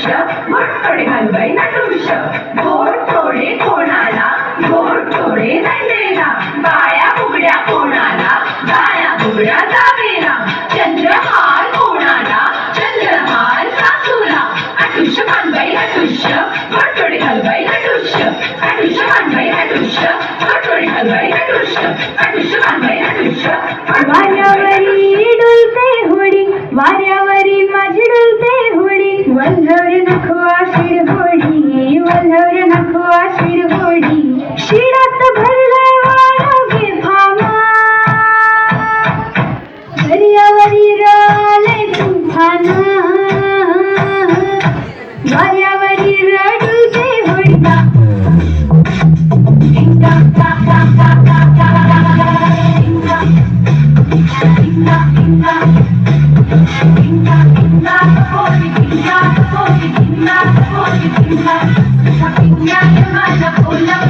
नटुष्य मग थोडे हलवाई नटुष गोड थोडे कोणाला गोड थोडे नंदेला बाया फुगड्या कोणाला बाया फुगड्या जावेला चंद्रहार कोणाला चंद्रहार सासूला. अटुष्य मानबाई अटुष्य मग थोडे हलवाई नटुष्य अटुष्य मानबाई अटुष्य मग थोडे हलवाई नटुष्य अटुष्य मानबाई अटुष्य वाऱ्यावरी माझी डुलते होळी. वल्लवरे नखवा शिड होडी वल्लवरे नखवा शिड होडी शिडात Yeah,